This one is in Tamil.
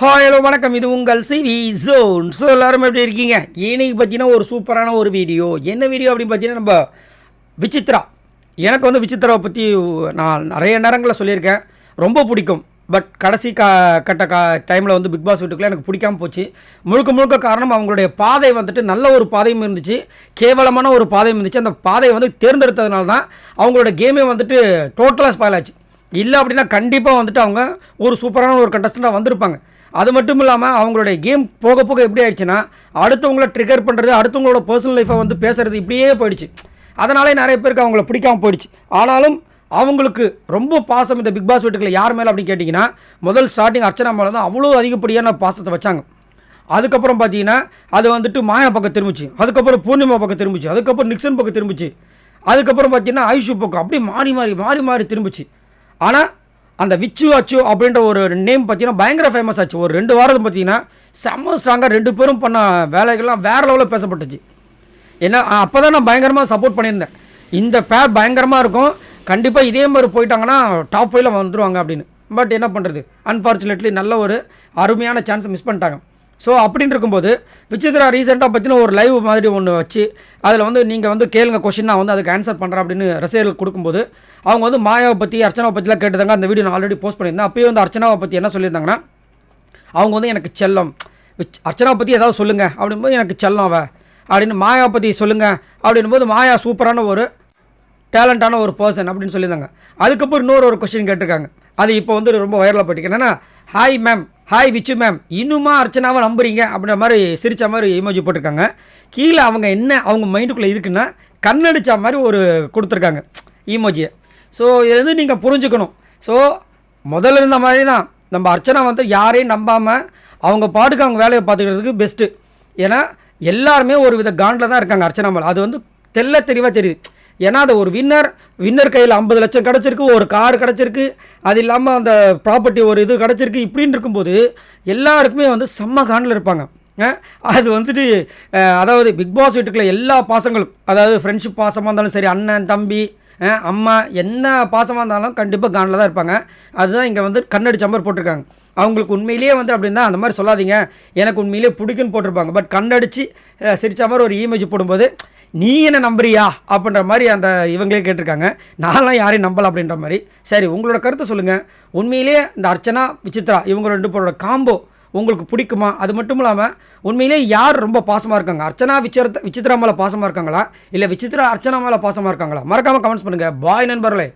ஹாய் ஹலோ வணக்கம். இது உங்கள் சிவி ஜோன் ஸோ எல்லோரும் எப்படி இருக்கீங்க? இன்னைக்கு பார்த்தீங்கன்னா ஒரு சூப்பரான ஒரு வீடியோ. என்ன வீடியோ அப்படின்னு பார்த்தீங்கன்னா நம்ம விசித்ரா எனக்கு வந்து விசித்ராவை பற்றி நான் நிறைய நேரங்களில் சொல்லியிருக்கேன். ரொம்ப பிடிக்கும். பட் கடைசி கா கட்ட கா டைமில் வந்து பிக் பாஸ் வீட்டுக்குள்ளே எனக்கு பிடிக்காம போச்சு. முழுக்க முழுக்க காரணம் அவங்களுடைய பாதை வந்துட்டு நல்ல ஒரு பாதையும் இருந்துச்சு. கேவலமான ஒரு பாதையும் இருந்துச்சு. அந்த பாதையை வந்து தேர்ந்தெடுத்ததுனால தான் அவங்களோட கேமே வந்துட்டு டோட்டலாக ஸ்பாயில் ஆச்சு. இல்லை அப்படின்னா கண்டிப்பாக வந்துட்டு அவங்க ஒரு சூப்பரான ஒரு கண்டஸ்டண்ட்டாக வந்திருப்பாங்க. அது மட்டும் இல்லாமல் அவங்களுடைய கேம் போக போக எப்படி ஆயிடுச்சுன்னா அடுத்தவங்கள ட்ரிகர் பண்ணுறது அடுத்தவங்களோட பர்சனல் லைஃப்பை வந்து பேசுகிறது இப்படியே போயிடுச்சு. அதனாலே நிறைய பேருக்கு அவங்கள பிடிக்காம போயிடுச்சு. ஆனாலும் அவங்களுக்கு ரொம்ப பாசம் இந்த பிக் பாஸ் வீட்டுக்குள்ள யார் மேலே அப்படின்னு கேட்டிங்கன்னா முதல் ஸ்டார்டிங் அர்ச்சனா மேலே தான் அவ்வளோ அதிகப்படியான பாசத்தை வச்சாங்க. அதுக்கப்புறம் பார்த்தீங்கன்னா அது வந்துட்டு மாயா பக்கம் திரும்பிச்சு. அதுக்கப்புறம் பூர்ணிமா பக்கம் திரும்பிச்சு. அதுக்கப்புறம் நிக்சன் பக்கம் திரும்பிச்சு. அதுக்கப்புறம் பார்த்தீங்கன்னா ஆயுஷு பக்கம் அப்படியே மாறி மாறி மாறி மாறி திரும்பிச்சு. ஆனால் அந்த விச்சு அச்சு அப்படின்ற ஒரு நேம் பார்த்தீங்கன்னா பயங்கர ஃபேமஸ் ஆச்சு. ஒரு ரெண்டு வாரத்துக்கு பார்த்தீங்கன்னா செம்ம ஸ்ட்ராங்காக ரெண்டு பேரும் பண்ண வேலைகள்லாம் வேறு லெவலில் பேசப்பட்டுச்சு. ஏன்னா அப்போ தான் நான் பயங்கரமாக சப்போர்ட் பண்ணியிருந்தேன். இந்த பேர் பயங்கரமாக இருக்கும். கண்டிப்பாக இதே மாதிரி போயிட்டாங்கன்னா டாப் ஃபைவ்ல வந்துடுவாங்க அப்படின்னு. பட் என்ன பண்ணுறது அன்ஃபார்ச்சுனேட்லி நல்ல ஒரு அருமையான சான்ஸை மிஸ் பண்ணிட்டாங்க. ஸோ அப்படின்னு இருக்கும்போது விசித்ரா ரீசெண்டாக பற்றின ஒரு லைவ் மாதிரி ஒன்று வச்சு அதில் வந்து நீங்கள் வந்து கேளுங்க கொஷின் நான் வந்து அதுக்கு ஆன்சர் பண்ணுறேன் அப்படின்னு ரசிகர்களுக்கு கொடுக்கும்போது அவங்க வந்து மாயாவை பற்றி அர்ச்சனாவை பற்றிலாம் கேட்டுதாங்க அந்த வீடியோ நான் ஆல்ரெடி போஸ்ட் பண்ணியிருந்தேன். அப்போயே வந்து அர்ச்சனாவை பற்றி என்ன சொல்லியிருந்தாங்கன்னா அவங்க வந்து எனக்கு செல்லம். விச்- அர்ச்சனாவை பற்றி ஏதாவது சொல்லுங்கள் அப்படின்போது எனக்கு செல்லம் அவ. அப்படின்னு மாயாவை பற்றி சொல்லுங்கள் அப்படின்போது மாயா சூப்பரான ஒரு டேலண்டான ஒரு பர்சன் அப்படின்னு சொல்லியிருந்தாங்க. அதுக்கப்புறம் இன்னொரு ஒரு கொஸ்டின் கேட்டிருக்காங்க. அது இப்போ வந்து ரொம்ப வைரலாக போயிட்டு என்னென்னா hi ma'am hi Vichu ma'am இன்னுமா அர்ச்சனாவை நம்புறீங்க? அப்படின்ற மாதிரி சிரித்த மாதிரி இமோஜி போட்டிருக்காங்க. கீழே அவங்க என்ன அவங்க மைண்டுக்குள்ளே இருக்குன்னா கண்ணடிச்ச மாதிரி ஒரு கொடுத்துருக்காங்க. இமோஜியை ஸோ இது வந்து நீங்கள் புரிஞ்சுக்கணும். ஸோ முதல்ல இருந்த மாதிரி தான் நம்ம அர்ச்சனா வந்து யாரையும் நம்பாமல் அவங்க பாட்டுக்கு அவங்க வேலையை பார்த்துக்கிறதுக்கு பெஸ்ட்டு ஏன்னா எல்லாருமே ஒரு வித காண்டில் தான் இருக்காங்க அர்ச்சனா மேலே. அது வந்து தெல்ல தெளிவாக தெரியுது. ஏன்னா அது ஒரு வின்னர் வின்னர் கையில் ஐம்பது லட்சம் கிடச்சிருக்கு ஒரு கார் கிடச்சிருக்கு. அது இல்லாமல் அந்த ப்ராப்பர்ட்டி ஒரு இது கிடச்சிருக்கு. இப்படின்னு இருக்கும்போது எல்லாருக்குமே வந்து செம்ம காண்டில் இருப்பாங்க. அது வந்துட்டு அதாவது பிக் பாஸ் வீட்டுக்குள்ள எல்லா பாசங்களும் அதாவது ஃப்ரெண்ட்ஷிப் பாசமாக இருந்தாலும் சரி அண்ணன் தம்பி அம்மா என்ன பாசமாக இருந்தாலும் கண்டிப்பாக காண்டில் தான் இருப்பாங்க. அதுதான் இங்கே வந்து கண்ணடி சம்பர் போட்டிருக்காங்க. அவங்களுக்கு உண்மையிலேயே வந்து அப்படின்னா அந்த மாதிரி சொல்லாதீங்க. எனக்கு உண்மையிலேயே பிடிக்குன்னு போட்டிருப்பாங்க. பட் கண்ணடிச்சு சிரித்த மாதிரி ஒரு இமேஜ் போடும்போது நீ என்ன நம்புறியா? அப்படின்ற மாதிரி அந்த இவங்களே கேட்டிருக்காங்க. நான்லாம் யாரையும் நம்பலாம் அப்படின்ற மாதிரி. சரி உங்களோட கருத்தை சொல்லுங்கள் உண்மையிலேயே இந்த அர்ச்சனா விசித்ரா இவங்க ரெண்டு பேரோட காம்போ உங்களுக்கு பிடிக்குமா? அது மட்டும் இல்லாமல் உண்மையிலே யார் ரொம்ப பாசமாக இருக்காங்க? அர்ச்சனா விசித்திர விசித்ரா மேலே பாசமாக இருக்காங்களா? இல்லை விசித்ரா அர்ச்சனா மேலே பாசமாக இருக்காங்களா? மறக்காமல் கமெண்ட்ஸ் பண்ணுங்கள் பாய் நண்பர்களே.